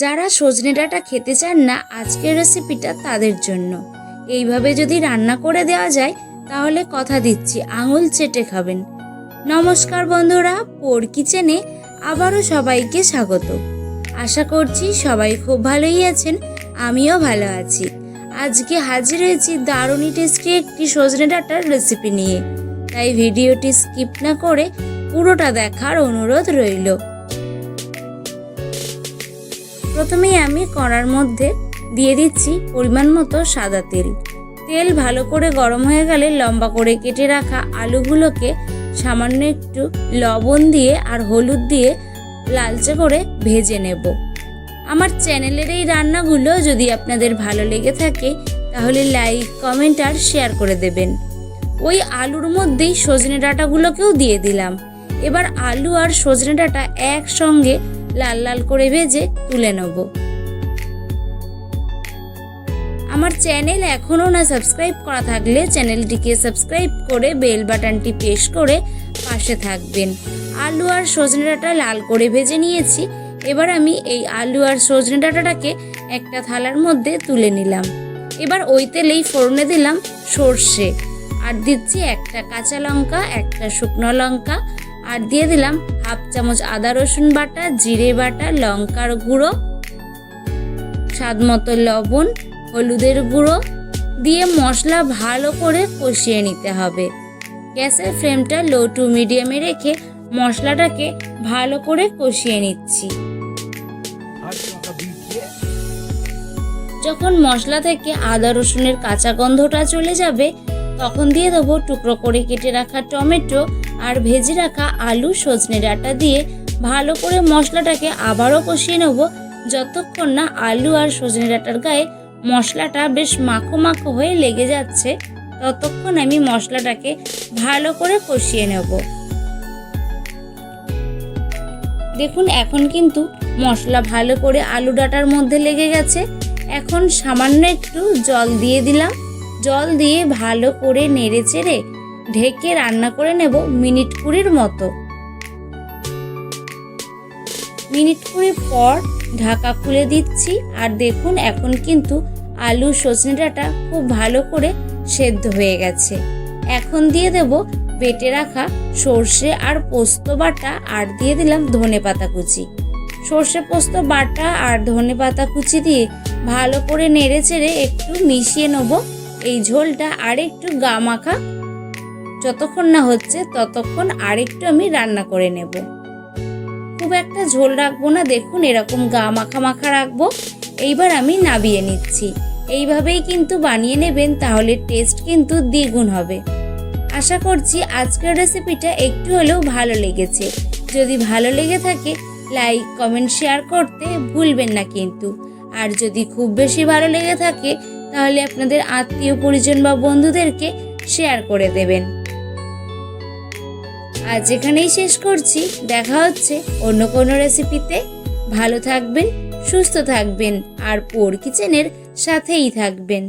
যারা সজনে ডাঁটা খেতে চান না, আজকের রেসিপিটা তাদের জন্য। এইভাবে যদি রান্না করে দেওয়া যায়, তাহলে কথা দিচ্ছি, আঙুল চেটে খাবেন। নমস্কার বন্ধুরা, পোর কিচেনে আবারও সবাইকে স্বাগত। আশা করছি সবাই খুব ভালোই আছেন, আমিও ভালো আছি। আজকে হাজির হয়েছি দারুণই টেস্টি একটি সজনে ডাঁটার রেসিপি নিয়ে। তাই ভিডিওটি স্কিপ না করে পুরোটা দেখার অনুরোধ রইল। প্রথমেই আমি কড়ার মধ্যে দিয়ে দিচ্ছি পরিমাণ মতো সাদা তেল। তেল ভালো করে গরম হয়ে গেলে লম্বা করে কেটে রাখা আলুগুলোকে সামান্য একটু লবণ দিয়ে আর হলুদ দিয়ে লালচে করে ভেজে নেব। আমার চ্যানেলের এই রান্নাগুলো যদি আপনাদের ভালো লেগে থাকে, তাহলে লাইক, কমেন্ট আর শেয়ার করে দেবেন। ওই আলুর মধ্যেই সজনে ডাঁটাগুলোকেও দিয়ে দিলাম। এবার আলু আর সজনে ডাঁটা একসঙ্গে লাল লাল করে ভেজে তুলে নেব। আমার চ্যানেল এখনও না সাবস্ক্রাইব করা থাকলে চ্যানেলটিকে সাবস্ক্রাইব করে বেল বাটনটি প্রেস করে পাশে থাকবেন। আলু আর সজনে ডাঁটা লাল করে ভেজে নিয়েছি। এবার আমি এই আলু আর সজনে ডাঁটাটাকে একটা থালার মধ্যে তুলে নিলাম। এবার ওই তেলেই ফোড়নে দিলাম সর্ষে। আর দিচ্ছি একটা কাঁচা লঙ্কা, একটা শুকনো লঙ্কা আর দিয়ে দিলাম হাফ চামচ আদা রসুন বাটা, জিরে বাটা, লঙ্কার গুঁড়ো, স্বাদ মতো লবণ, হলুদের গুঁড়ো দিয়ে মশলা ভালো করে কষিয়ে নিতে হবে। গ্যাসের ফ্লেমটা লো টু মিডিয়ামে রেখে মশলাটাকে ভালো করে কষিয়ে নিচ্ছি। যখন মশলা থেকে আদা রসুনের কাঁচা গন্ধটা চলে যাবে তখন দিয়ে দেবো টুকরো করে কেটে রাখা টমেটো আর ভেজে রাখা আলু সজনে ডাঁটা দিয়ে ভালো করে মশলাটাকে আবারও কষিয়ে নেব। যতক্ষণ না আলু আর সজনে ডাঁটার গায়ে মশলাটা বেশ মাখো মাখো হয়ে লেগে যাচ্ছে, ততক্ষণ আমি মশলাটাকে ভালো করে কষিয়ে নেব। দেখুন, এখন কিন্তু মশলা ভালো করে আলু ডাঁটার মধ্যে লেগে গেছে। এখন সামান্য একটু জল দিয়ে দিলাম। জল দিয়ে ভালো করে নেড়ে চেড়ে ঢেকে রান্না করে নেব মিনিট কুড়ির মতো। মিনিট কুড়ি পর ঢাকা খুলে দিচ্ছি আর দেখুন এখন কিন্তু আলু সজনে ডাঁটা খুব ভালো করে সেদ্ধ হয়ে গেছে। এখন দিয়ে দেব বেটে রাখা সর্ষে আর পোস্ত বাটা আর দিয়ে দিলাম ধনে পাতা কুচি। সর্ষে পোস্ত বাটা আর ধনে পাতা কুচি দিয়ে ভালো করে নেড়ে চেড়ে একটু মিশিয়ে নেব। এই ঝোলটা আর একটু গা মাখা। যতক্ষণ না হচ্ছে ততক্ষণ আরেকটু আমি রান্না করে নেব। খুব একটা ঝোল রাখব না, দেখুন এরকম গা মাখা মাখা রাখব। এইবার আমি নাবিয়ে নিচ্ছি। এইভাবেই কিন্তু বানিয়ে নেবেন, তাহলে টেস্ট কিন্তু দ্বিগুণ হবে। আশা করছি আজকের রেসিপিটা একটু হলেও ভালো লেগেছে। যদি ভালো লেগে থাকে লাইক কমেন্ট শেয়ার করতে ভুলবেন না কিন্তু। আর যদি খুব বেশি ভালো লেগে থাকে তাহলে আপনাদের আত্মীয় পরিজন বা বন্ধুদেরকে শেয়ার করে দেবেন। আজ এখানেই শেষ করছি। দেখা হচ্ছে অন্য কোনো রেসিপিতে ভালো থাকবেন, সুস্থ থাকবেন, আর পোর কিচেনের সাথেই থাকবেন।